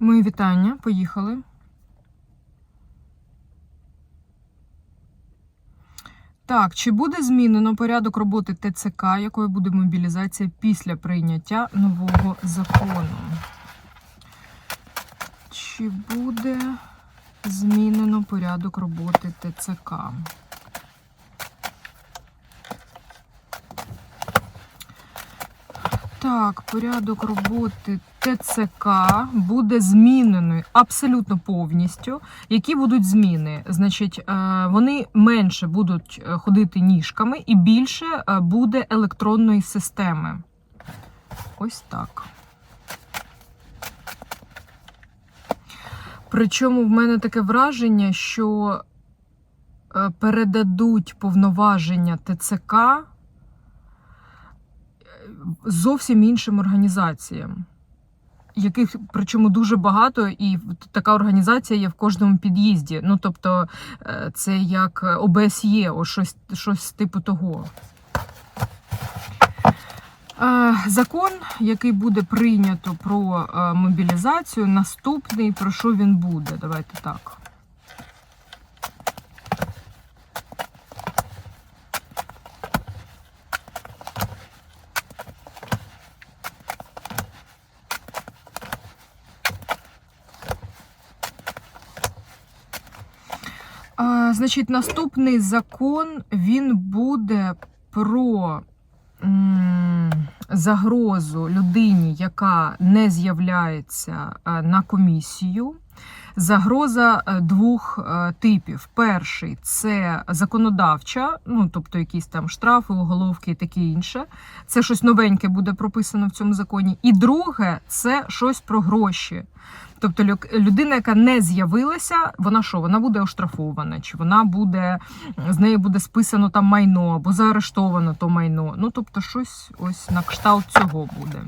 Мої вітання, поїхали. Так, чи буде змінено порядок роботи ТЦК, якою буде мобілізація після прийняття нового закону? Чи буде змінено порядок роботи ТЦК? Так, порядок роботи ТЦК буде змінений абсолютно повністю. Які будуть зміни? Значить, е, вони менше будуть е, ходити ніжками і більше е, буде електронної системи. Ось так. Причому в мене таке враження, що передадуть повноваження ТЦК зовсім іншим організаціям, яких причому дуже багато, і така організація є в кожному під'їзді. Ну тобто, е, це як ОБСЄ, о, щось, щось типу того. Е, Закон, який буде прийнято про е, мобілізацію, наступний, про що він буде? Давайте так. А, значить, наступний закон він буде про загрозу людині, яка не з'являється е, на комісію. Загроза е, двох е, типів. Перший це законодавча, ну тобто якісь там штрафи, уголовки і таке інше. Це щось новеньке буде прописано в цьому законі. І друге це щось про гроші. Тобто людина, яка не з'явилася, вона що? Вона буде оштрафована, чи вона буде з неї буде списано там майно або заарештовано то майно. Ну тобто, щось ось на кшталт цього буде.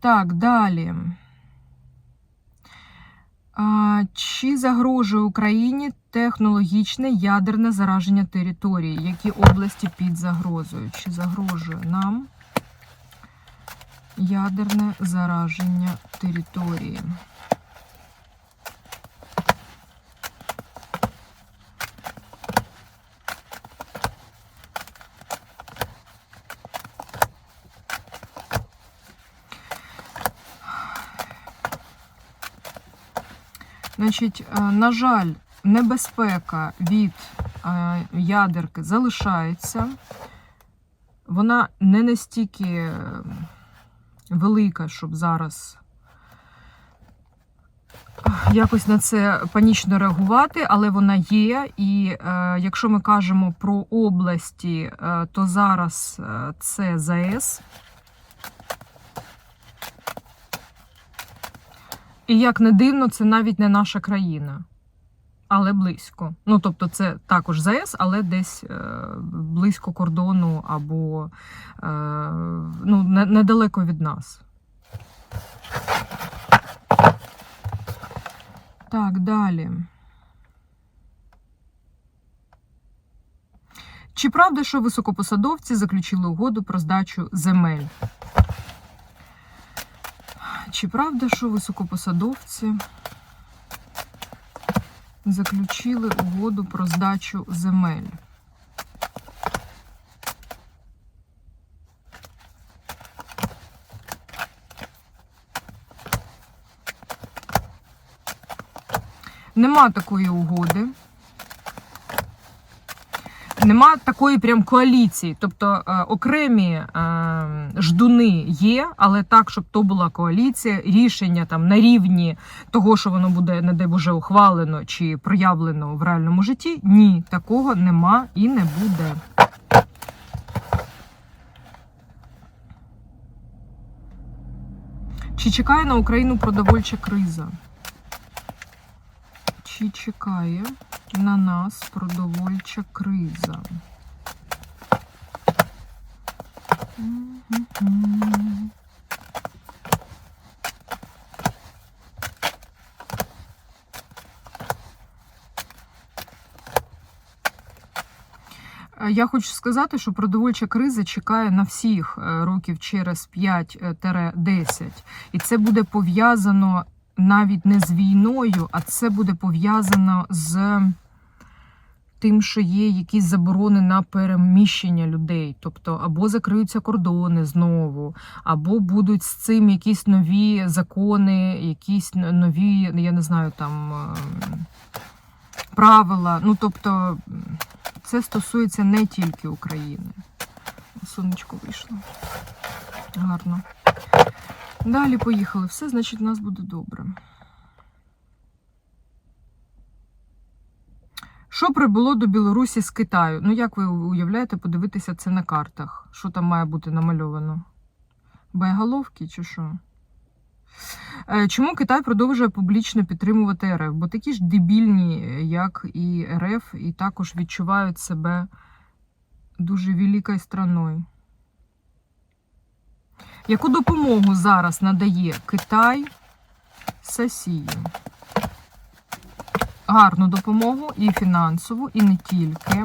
Так, далі. Чи загрожує Україні технологічне ядерне зараження території? Які області під загрозою? Чи загрожує нам ядерне зараження території? Значить, е, на жаль, небезпека від е, ядерки залишається. Вона не настільки е, велика, щоб зараз якось на це панічно реагувати, але вона є. І е, якщо ми кажемо про області, е, то зараз це ЗАЕС. І як не дивно, це навіть не наша країна, але близько. Ну, тобто, це також ЗАЕС, але десь е, близько кордону або е, ну, недалеко від нас. Так, далі. Чи правда, що високопосадовці заключили угоду про здачу земель? Чи правда, що високопосадовці заключили угоду про здачу земель? Нема такої угоди. Нема такої прям коаліції. Тобто е, окремі е, ждуни є, але так, щоб то була коаліція, рішення там на рівні того, що воно буде, не дай Боже, ухвалено чи проявлено в реальному житті. Ні, такого нема і не буде. Чи чекає на Україну продовольча криза? Чи чекає на нас продовольча криза? Е, Е, Я хочу сказати, що продовольча криза чекає на всіх е, років через 5-10. І це буде пов'язано навіть не з війною, а це буде пов'язано з тим, що є якісь заборони на переміщення людей. Тобто або закриються кордони знову, або будуть з цим якісь нові закони, якісь нові, я не знаю, там ем, правила. Ну, тобто, це стосується не тільки України. Сонечко вийшло. Гарно. Далі поїхали. Все, значить, у нас буде добре. Що прибуло до Білорусі з Китаю? Ну, як ви уявляєте, подивитися це на картах? Що там має бути намальовано? Боєголовки чи що? Е, Чому Китай продовжує публічно підтримувати РФ? Бо такі ж дебільні, як і РФ, і також відчувають себе дуже великою страною. Яку допомогу зараз надає Китай Сесії? Гарну допомогу і фінансову, і не тільки.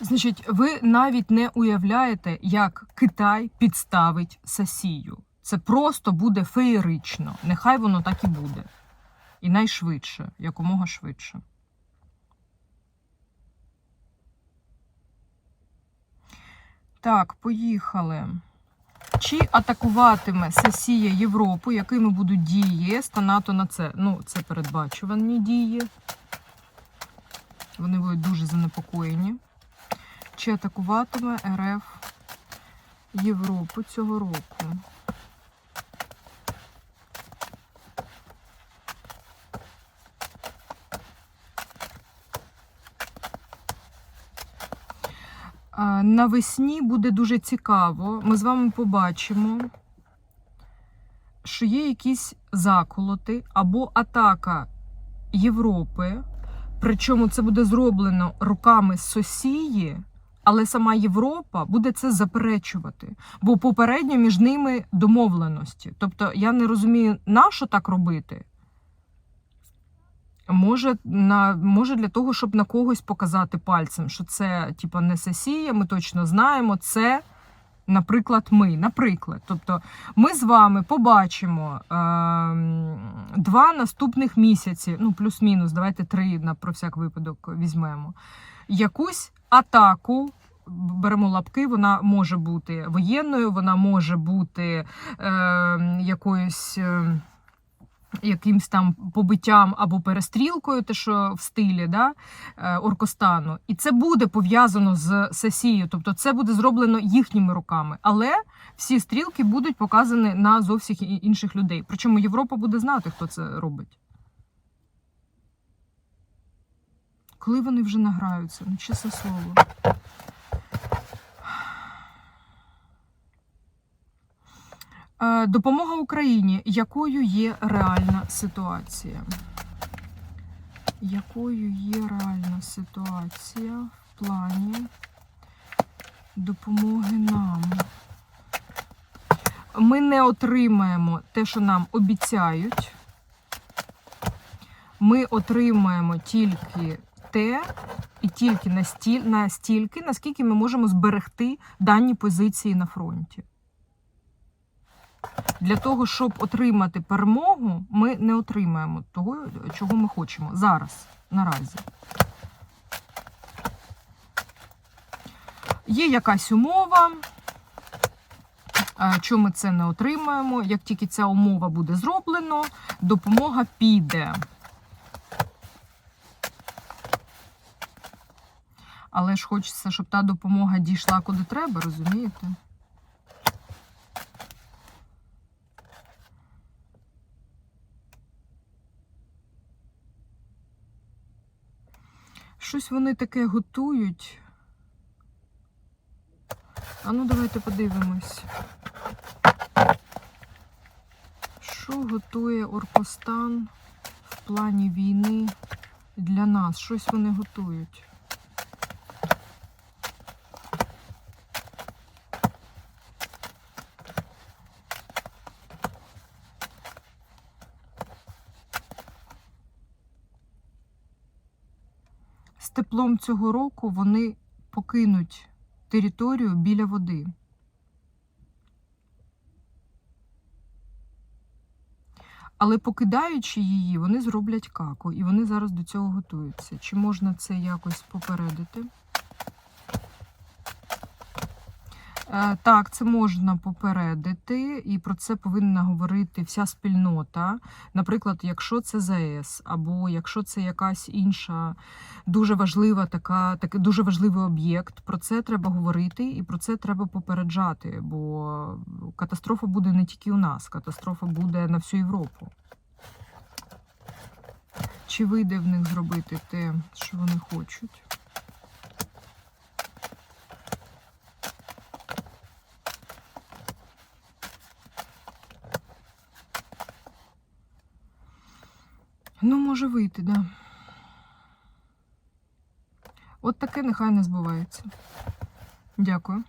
Значить, ви навіть не уявляєте, як Китай підставить Сесію. Це просто буде феєрично. Нехай воно так і буде. І найшвидше, якомога швидше. Так, поїхали. Чи атакуватиме Сесія Європу, якими будуть дії та НАТО на це? Ну, це передбачувані дії. Вони будуть дуже занепокоєні. Чи атакуватиме РФ Європу цього року? Навесні буде дуже цікаво. Ми з вами побачимо, що є якісь заколоти або атака Європи. Причому це буде зроблено руками Сосії, але сама Європа буде це заперечувати. Бо попередньо між ними домовленості. Тобто я не розумію, на що так робити. Може, на, може для того, щоб на когось показати пальцем, що це типа не сесія, ми точно знаємо, це, наприклад, ми. Наприклад, тобто ми з вами побачимо е, два наступних місяці, ну плюс-мінус, давайте три на про всяк випадок візьмемо. Якусь атаку. Беремо лапки, вона може бути воєнною, вона може бути е, якоюсь. Е, якимсь там побиттям або перестрілкою, те, що в стилі да, е, Оркостану. І це буде пов'язано з сесією, тобто це буде зроблено їхніми руками. Але всі стрілки будуть показані на зовсім інших людей. Причому Європа буде знати, хто це робить. Коли вони вже награються, ну чесне слово. Допомога Україні. Якою є реальна ситуація? Якою є реальна ситуація в плані допомоги нам? Ми не отримаємо те, що нам обіцяють. Ми отримаємо тільки те, і тільки настіль, настільки, наскільки ми можемо зберегти дані позиції на фронті. Для того, щоб отримати перемогу, ми не отримаємо того, чого ми хочемо зараз, наразі. Є якась умова. Чому ми це не отримаємо? Як тільки ця умова буде зроблено, допомога піде. Але ж хочеться, щоб та допомога дійшла куди треба, розумієте? Щось вони таке готують. А ну давайте подивимось. Що готує Оркостан в плані війни для нас? Щось вони готують. Теплом цього року вони покинуть територію біля води. Але покидаючи її, вони зроблять каку, і вони зараз до цього готуються. Чи можна це якось попередити? Е, Так, це можна попередити, і про це повинна говорити вся спільнота. Наприклад, якщо це ЗАЕС, або якщо це якась інша дуже важлива така, такий дуже важливий об'єкт, про це треба говорити і про це треба попереджати, бо катастрофа буде не тільки у нас, катастрофа буде на всю Європу. Чи вийде в них зробити те, що вони хочуть? Ну, може вийти, да. От таке нехай не збувається. Дякую.